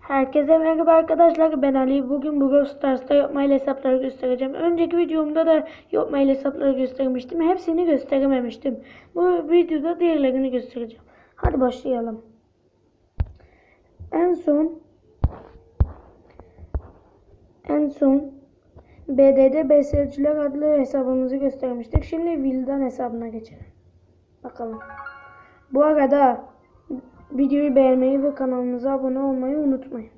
Herkese merhaba arkadaşlar ben Ali. Bugün bu Brawl Stars'ta yapmayla hesapları göstereceğim. Önceki videomda da yapmayla hesapları göstermiştim. Hepsini gösterememiştim. Bu videoda diğerlerini göstereceğim. Hadi başlayalım. En son en son BDD BSC'ler adlı hesabımızı göstermiştik. Şimdi Vildan hesabına geçelim. Bakalım. Bu arada videoyu beğenmeyi ve kanalımıza abone olmayı unutmayın.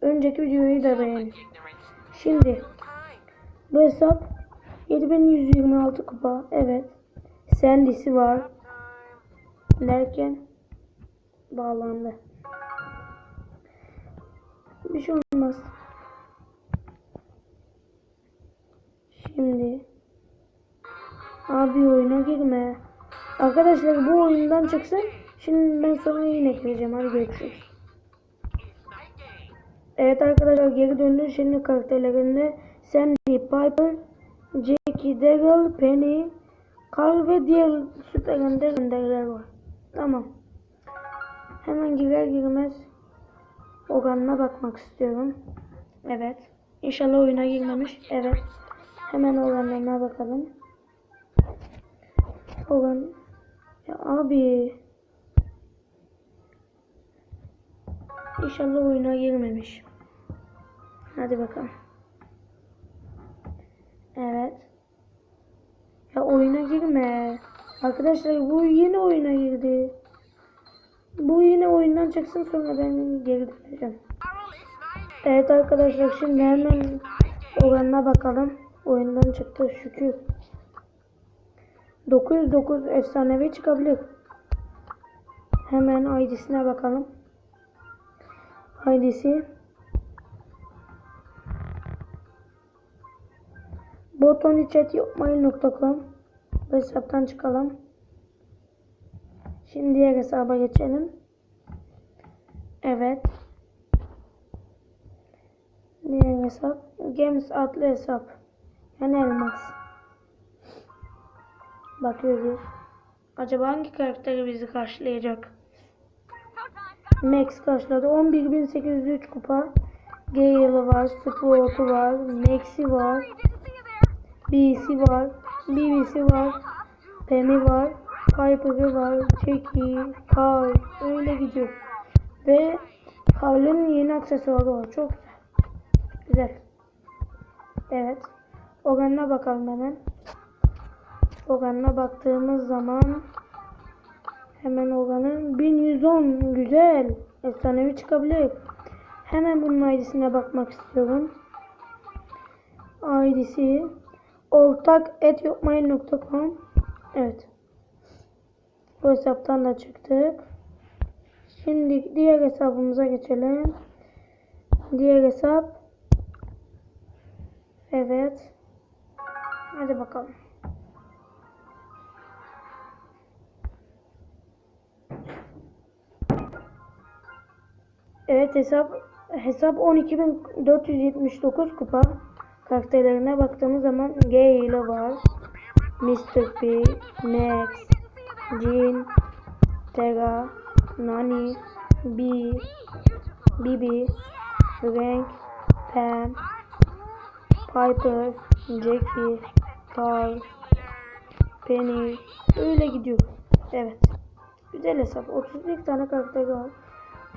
Önceki videoyu da beğenin. Şimdi bu hesap 7126 kupa. Evet. Sandy'si var. Derken bağlandı. Bir şey olmaz. Şimdi abi oyuna girme. Arkadaşlar bu oyundan çıksın. Şimdi ben sonra yine gireceğim. Hadi görüşürüz. Evet arkadaşlar geri döndü. Şimdi karakterlerinde Sandy, Piper, Jackie, Daryl, Penny, Carl ve diğer süper ender gönderler var. Tamam. Hemen girer girmez oranına bakmak istiyorum. Evet. İnşallah oyuna girmemiş. Evet. Hemen oranlarına bakalım. Oran. Ya abi. İnşallah oyuna girmemiş. Hadi bakalım. Evet. Ya oyuna girme. Arkadaşlar bu yeni oyuna girdi. Bu yine oyundan çıksın sonra ben geri döneceğim. Evet arkadaşlar şimdi hemen oranına bakalım. Oyundan çıktı şükür. 909 efsanevi çıkabilir. Hemen ID'sine bakalım. ID'si botonichat.mail.com Bu hesaptan çıkalım. Şimdi diğer hesaba geçelim. Evet. Diğer hesap. Games adlı hesap. Yani elmas. Bakıyoruz. Acaba hangi karakteri bizi karşılayacak? Max karşıladı. 11.803 kupa. Gale var. Sprout'u var. Max'i var. BC var. BBC var. Pam'i var. Piper'ı var. Jackie, Carl. Öyle gidiyor. Ve Carl'ın yeni aksesuarı var. Çok güzel. Güzel. Evet. Oranına bakalım hemen. Oranına baktığımız zaman hemen oranın 1110 güzel. Efsanevi çıkabilir. Hemen bunun ID'sine bakmak istiyorum. ID'si ortak etyopmail.com Evet. Bu hesaptan da çıktık. Şimdi diğer hesabımıza geçelim. Diğer hesap. Evet. Hadi bakalım. Evet hesap hesap 12479 kupa. Karakterlerine baktığımız zaman Gale var. Mr. P, Max, Jean, Tera, Nani, B, Bibi, Frank, Pam, Piper, Jackie, Carl, Penny. Öyle gidiyor. Evet. Güzel hesap. 31 tane karakter var.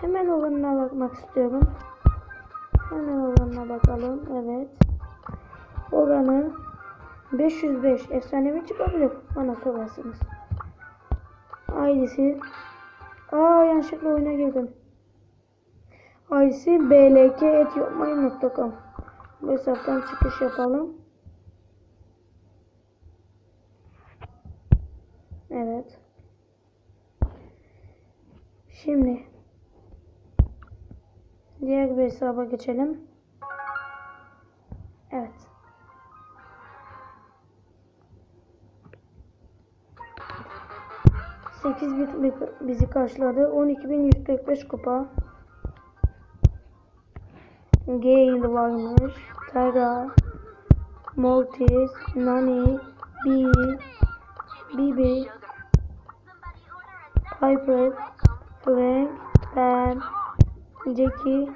Hemen oranına bakmak istiyorum. Hemen oranına bakalım. Evet. Oranı 505 efsanevi çıkabilir. Bana sorarsınız. ID'si Aa yanlışlıkla oyuna girdim. ID'si blk.yopmayın.com Bu hesaptan çıkış yapalım. Evet. Şimdi bir hesaba geçelim. Evet. Sekiz bit bi- bizi karşıladı. 12.145 kupa. Gale varmış. Tara, Mortis, Nani, B, Bibi, Piper, Frank, Pam, Jackie,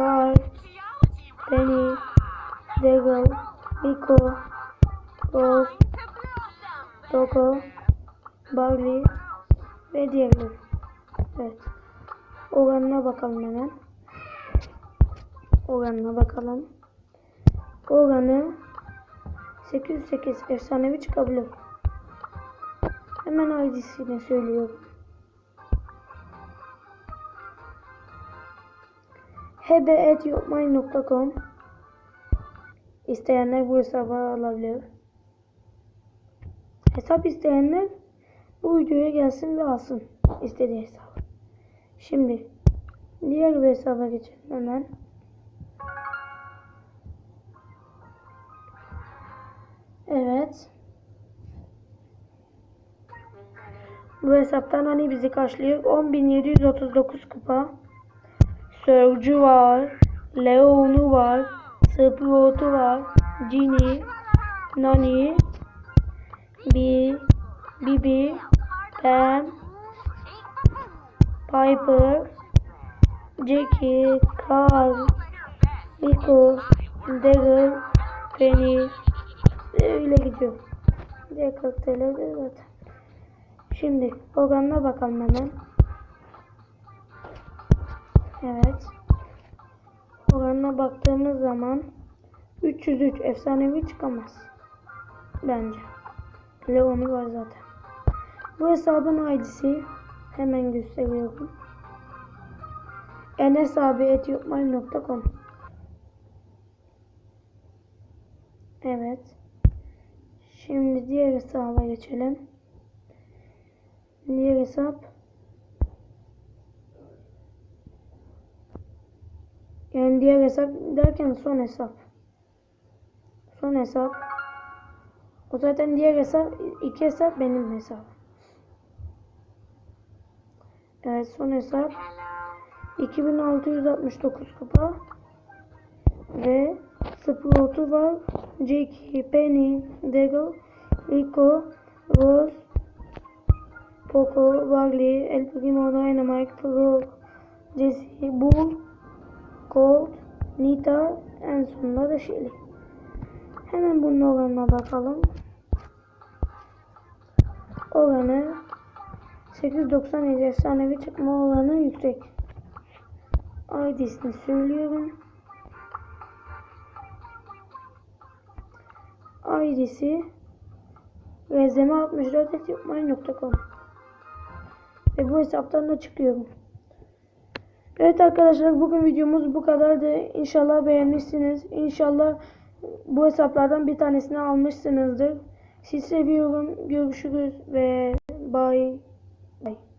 Carl, Penny, Daryl, Rico, Rose, Coco, Barley ve diğerleri. Evet. Oranına bakalım hemen. Oranına bakalım. Oranı 808 efsanevi çıkabilir. Hemen ID'sini söylüyorum. hebe.yopmay.com İsteyenler bu hesabı alabilir. Hesap isteyenler bu videoya gelsin ve alsın istediği hesabı. Şimdi diğer bir hesaba geçelim hemen. Evet. Bu hesaptan hani bizi karşılıyor. 10.739 kupa. Sörcü var. Leon'u var. Sprout'u var. Ginny. Nani. Bi. Bibi. Pam. Piper. Jackie. Carl. Rico. Daryl. Penny. Öyle gidiyor. Diğer karakterler de zaten. Şimdi oranına bakalım hemen. Oranına baktığımız zaman 303 efsanevi çıkamaz. Bence. Leon'u var zaten. Bu hesabın ID'si hemen gösteriyorum. enesabi.yopmail.com Evet. Şimdi diğer hesaba geçelim. Diğer hesap Yani diğer hesap derken son hesap. Son hesap. O zaten diğer hesap, iki hesap benim hesabım. Evet son hesap. 2669 kupa. Ve 0 var. Jackie, Penny, Daryl, Rico, Rose, Poco, Barley, El Primo, Dynamite, Frog, Jesse, Bull, Gold, Nita, en sonunda da Shelly. Hemen bunun oranına bakalım. Oranı 897 efsanevi çıkma oranı yüksek. ID'sini söylüyorum. ID'si rezeme 64 yapmayın.com Ve bu hesaptan da çıkıyorum. Evet arkadaşlar bugün videomuz bu kadardı. İnşallah beğenmişsiniz. İnşallah bu hesaplardan bir tanesini almışsınızdır. Sizi seviyorum. Görüşürüz ve bye. bye.